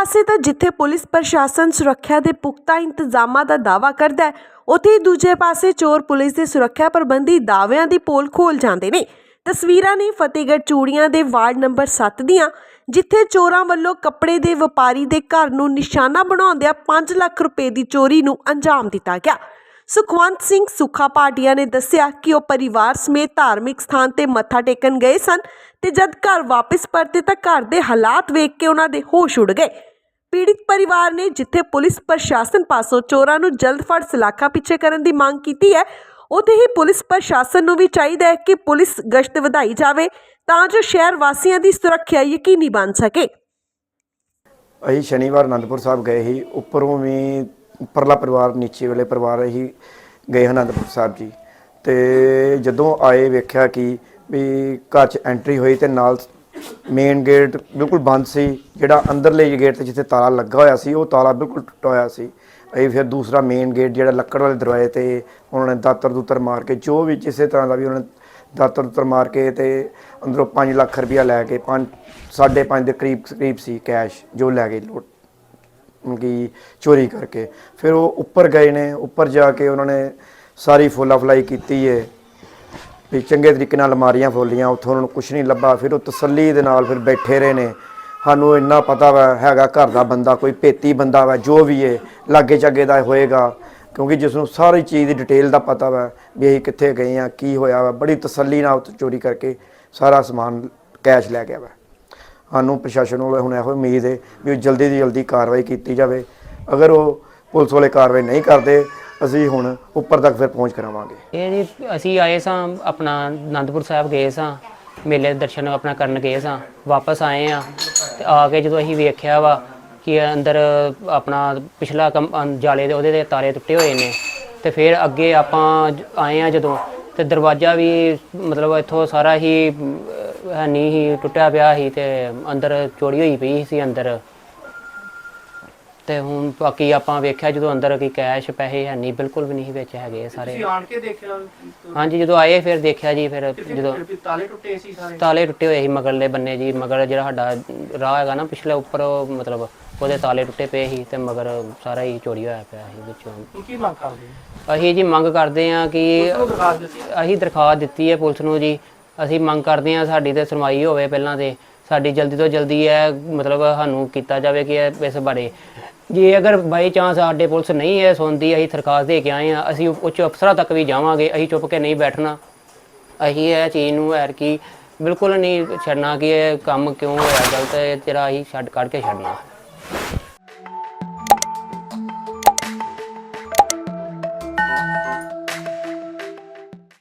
ਪਾਸੇ ਤਾਂ ਜਿੱਥੇ ਪੁਲਿਸ ਪ੍ਰਸ਼ਾਸਨ ਸੁਰੱਖਿਆ ਦੇ ਪੁਖਤਾ ਇੰਤਜ਼ਾਮਾਂ ਦਾ ਦਾਅਵਾ ਕਰਦਾ ਹੈ, ਉੱਥੇ ਹੀ ਦੂਜੇ ਪਾਸੇ ਚੋਰ ਪੁਲਿਸ ਦੇ ਸੁਰੱਖਿਆ ਪ੍ਰਬੰਧੀ ਦਾਅਵਿਆਂ ਦੀ ਪੋਲ ਖੋਲ ਜਾਂਦੇ ਨੇ। ਤਸਵੀਰਾਂ ਨੇ ਫਤਿਹਗੜ੍ਹ ਚੂੜੀਆਂ ਦੇ ਵਾਰਡ ਨੰਬਰ 7 ਦੀਆਂ, ਜਿੱਥੇ ਚੋਰਾਂ ਵੱਲੋਂ ਕੱਪੜੇ ਦੇ ਵਪਾਰੀ ਦੇ ਘਰ ਨੂੰ ਨਿਸ਼ਾਨਾ ਬਣਾਉਂਦਿਆਂ 5 ਲੱਖ ਰੁਪਏ ਦੀ ਚੋਰੀ ਨੂੰ ਅੰਜਾਮ ਦਿੱਤਾ ਗਿਆ। ਸੁਖਵੰਤ ਸਿੰਘ ਸੁੱਖਾ ਪਾਟਿਆ ਨੇ ਦੱਸਿਆ ਕਿ ਉਹ ਪਰਿਵਾਰ ਸਮੇਤ ਧਾਰਮਿਕ ਸਥਾਨ ਤੇ ਮੱਥਾ ਟੇਕਣ ਗਏ ਸਨ ਤੇ ਜਦ ਘਰ ਵਾਪਸ ਪਰਤੇ ਤਾਂ ਘਰ ਦੇ ਹਾਲਾਤ ਵੇਖ ਕੇ ਉਹਨਾਂ ਦੇ ਹੋਸ਼ ਉੱਡ ਗਏ। ਪੀੜਿਤ ਪਰਿਵਾਰ ਨੇ ਜਿੱਥੇ ਪੁਲਿਸ ਪ੍ਰਸ਼ਾਸਨ ਪਾਸੋਂ ਚੋਰਾਂ ਨੂੰ ਜਲਦ ਫੜ ਸਲਾਖਾ ਪਿੱਛੇ ਕਰਨ ਦੀ ਮੰਗ ਕੀਤੀ ਹੈ, ਉੱਥੇ ਹੀ ਪੁਲਿਸ ਪ੍ਰਸ਼ਾਸਨ ਨੂੰ ਵੀ ਚਾਹੀਦਾ ਹੈ ਕਿ ਪੁਲਿਸ ਗਸ਼ਤ ਵਧਾਈ ਜਾਵੇ ਤਾਂ ਜੋ ਸ਼ਹਿਰ ਵਾਸੀਆਂ ਦੀ ਸੁਰੱਖਿਆ ਯਕੀਨੀ ਬਣ ਸਕੇ। ਅਸੀਂ ਸ਼ਨੀਵਾਰ ਅਨੰਦਪੁਰ ਸਾਹਿਬ ਗਏ ਸੀ। ਉੱਪਰੋਂ ਵੀ ਉੱਪਰਲਾ ਪਰਿਵਾਰ, ਨੀਚੇ ਵਾਲੇ ਪਰਿਵਾਰ ਅਸੀਂ ਗਏ ਅਨੰਦਪੁਰ ਸਾਹਿਬ ਜੀ। ਤੇ ਜਦੋਂ ਆਏ ਵੇਖਿਆ ਕਿ ਵੀ ਘਰ 'ਚ ਐਂਟਰੀ ਹੋਈ ਤੇ ਨਾਲ ਮੇਨ ਗੇਟ ਬਿਲਕੁਲ ਬੰਦ ਸੀ, ਜਿਹੜਾ ਅੰਦਰਲੇ ਗੇਟ ਤੇ ਜਿੱਥੇ ਤਾਲਾ ਲੱਗਾ ਹੋਇਆ ਸੀ, ਉਹ ਤਾਲਾ ਬਿਲਕੁਲ ਟੁੱਟਾ ਹੋਇਆ ਸੀ। ਅਸੀਂ ਫਿਰ ਦੂਸਰਾ ਮੇਨ ਗੇਟ ਜਿਹੜਾ ਲੱਕੜ ਵਾਲੇ ਦਰਵਾਜ਼ੇ ਤੇ ਉਹਨਾਂ ਨੇ ਦਾਤਰ ਦੂਤਰ ਮਾਰ ਕੇ, ਜੋ ਵੀ ਕਿਸੇ ਤਰ੍ਹਾਂ ਦਾ ਵੀ ਉਹਨਾਂ ਨੇ ਦਾਤਰ ਦੂਤਰ ਮਾਰ ਕੇ ਤੇ ਅੰਦਰੋਂ 5 ਲੱਖ ਰੁਪਇਆ ਲੈ ਕੇ 5 5.5 ਦੇ ਕਰੀਬ ਕਰੀਬ ਸੀ ਕੈਸ਼ ਜੋ ਲੈ ਗਏ ਲੁੱਟ ਕਿ ਚੋਰੀ ਕਰਕੇ। ਫਿਰ ਉਹ ਉੱਪਰ ਗਏ ਨੇ, ਉੱਪਰ ਜਾ ਕੇ ਉਹਨਾਂ ਨੇ ਸਾਰੀ ਫੋਲਾ ਫਲਾਈ ਕੀਤੀ ਏ। ਵੀ ਚੰਗੇ ਤਰੀਕੇ ਨਾਲ ਅਲਮਾਰੀਆਂ ਫੋਲੀਆਂ, ਉੱਥੋਂ ਉਹਨਾਂ ਨੂੰ ਕੁਝ ਨਹੀਂ ਲੱਭਾ, ਫਿਰ ਉਹ ਤਸੱਲੀ ਦੇ ਨਾਲ ਫਿਰ ਬੈਠੇ ਰਹੇ ਨੇ। ਸਾਨੂੰ ਇੰਨਾ ਪਤਾ ਵਾ, ਹੈਗਾ ਘਰ ਦਾ ਬੰਦਾ, ਕੋਈ ਭੇਤੀ ਬੰਦਾ ਵਾ, ਜੋ ਵੀ ਏ, ਲਾਗੇ ਚਾਗੇ ਦਾ ਹੋਏਗਾ। ਕਿਉਂਕਿ ਜਿਸ ਨੂੰ ਸਾਰੀ ਚੀਜ਼ ਦੀ ਡਿਟੇਲ ਦਾ ਪਤਾ ਵਾ, ਵੀ ਅਸੀਂ ਕਿੱਥੇ ਗਏ ਆ, ਕੀ ਹੋਇਆ ਵਾ, ਬੜੀ ਤਸੱਲੀ ਨਾਲ ਉੱਥੇ ਚੋਰੀ ਕਰਕੇ ਸਾਰਾ ਸਮਾਨ ਕੈਸ਼ ਲੈ ਗਿਆ ਵਾ। ਸਾਨੂੰ ਪ੍ਰਸ਼ਾਸਨ ਵੱਲੋਂ ਹੁਣ ਇਹੋ ਉਮੀਦ ਹੈ ਵੀ ਉਹ ਜਲਦੀ ਤੋਂ ਜਲਦੀ ਕਾਰਵਾਈ ਕੀਤੀ ਜਾਵੇ। ਅਗਰ ਉਹ ਪੁਲਿਸ ਵਾਲੇ ਕਾਰਵਾਈ ਨਹੀਂ ਕਰਦੇ ਅਸੀਂ ਹੁਣ ਉੱਪਰ ਤੱਕ ਫਿਰ ਪਹੁੰਚ ਕਰਾਵਾਂਗੇ। ਇਹ ਜੀ ਅਸੀਂ ਆਏ ਸਾਂ ਆਪਣਾ ਆਨੰਦਪੁਰ ਸਾਹਿਬ ਗਏ ਸਾਂ ਮੇਲੇ ਦੇ ਦਰਸ਼ਨ ਆਪਣਾ ਕਰਨ ਗਏ ਸਾਂ ਵਾਪਸ ਆਏ ਆ ਤੇ ਆ ਕੇ ਜਦੋਂ ਅਸੀਂ ਵੇਖਿਆ ਵਾ ਕਿ ਅੰਦਰ ਆਪਣਾ ਪਿਛਲਾ ਕੰਮ ਅੰ- ਜਾਲੇ ਦੇ ਉਹਦੇ ਦੇ ਤਾਲੇ ਟੁੱਟੇ ਹੋਏ ਨੇ ਤੇ ਫਿਰ ਅੱਗੇ ਆਪਾਂ ਜ- ਆਏ ਆ ਜਦੋਂ ਤੇ ਦਰਵਾਜ਼ਾ ਵੀ ਮਤਲਬ ਇੱਥੋਂ ਸਾਰਾ ਹੀ ਅਮ, ਹੈ ਨਹੀਂ ਸੀ ਟੁੱਟਿਆ ਪਿਆ ਸੀ ਤੇ ਅੰਦਰ ਚੋਰੀ ਹੋਈ ਪਈ ਸੀ ਅੰਦਰ। ਤੇ ਹੁਣ ਬਾਕੀ ਆਪਾਂ ਵੇਖਿਆ ਜਦੋਂ ਅੰਦਰ ਕੀ ਕੈਸ਼ ਪੈਸੇ ਹੈ ਨਹੀਂ ਬਿਲਕੁਲ ਵੀ ਨਹੀਂ ਵਿੱਚ ਹੈਗੇ ਸਾਰੇ। ਤੁਸੀਂ ਆਣ ਕੇ ਦੇਖਿਆ ਹਾਂਜੀ ਜਦੋਂ ਆਏ ਫਿਰ ਦੇਖਿਆ ਜੀ ਫਿਰ ਜਦੋਂ ਫਿਰ ਵੀ ਤਾਲੇ ਟੁੱਟੇ ਸੀ ਸਾਰੇ? ਤਾਲੇ ਟੁੱਟੇ ਹੋਏ ਸੀ ਮਗਰਲੇ ਬੰਨੇ ਜੀ ਮਗਰ ਜਿਹੜਾ ਸਾਡਾ ਰਾਹ ਹੈਗਾ ਨਾ ਪਿਛਲੇ ਉੱਪਰ ਉਹ ਮਤਲਬ ਉਹਦੇ ਤਾਲੇ ਟੁੱਟੇ ਪਏ ਸੀ ਤੇ ਮਗਰ ਸਾਰਾ ਹੀ ਚੋਰੀ ਹੋਇਆ ਪਿਆ ਸੀ ਵਿੱਚੋਂ। ਹੁਣ ਕੀ ਮੰਗ ਕਰਦੇ ਹੋ? ਅਸੀਂ ਜੀ ਮੰਗ ਕਰਦੇ ਹਾਂ ਕਿ ਉਹ ਦਿਖਾ ਦਿੱਤੀ ਅਸੀਂ ਦਰਖਾਸਤ ਦਿੱਤੀ ਹੈ ਪੁਲਿਸ ਨੂੰ ਜੀ। ਅਸੀਂ ਮੰਗ ਕਰਦੇ ਹਾਂ ਸਾਡੀ ਤੇ ਸੁਣਵਾਈ ਹੋਵੇ ਪਹਿਲਾਂ ਤੇ। ਸਾਡੀ ਜਲਦੀ ਤੋਂ ਜਲਦੀ ਇਹ ਮਤਲਬ ਸਾਨੂੰ ਕੀਤਾ ਜਾਵੇ ਕਿ ਇਹ ਇਸ ਬਾਰੇ ਜੇ ਅਗਰ ਬਾਈ ਚਾਂਸ ਸਾਡੇ ਪੁਲਿਸ ਨਹੀਂ ਇਹ ਸੁਣਦੀ, ਅਸੀਂ ਦਰਖਾਸਤ ਦੇ ਕੇ ਆਏ ਆ ਅਸੀਂ ਉੱਚ ਅਫਸਰਾਂ ਤੱਕ ਵੀ ਜਾਵਾਂਗੇ, ਅਸੀਂ ਚੁੱਪ ਕੇ ਨਹੀਂ ਬੈਠਣਾ। ਅਸੀਂ ਇਹ ਚੀਜ਼ ਨੂੰ ਐਰ ਕੀ ਬਿਲਕੁਲ ਨਹੀਂ ਛੱਡਣਾ ਕਿ ਇਹ ਕੰਮ ਕਿਉਂ ਹੋਇਆ, ਗਲਤ ਹੈ ਤੇਰਾ ਅਸੀਂ ਛੱਡ ਕੱਢ ਕੇ ਛੱਡਣਾ।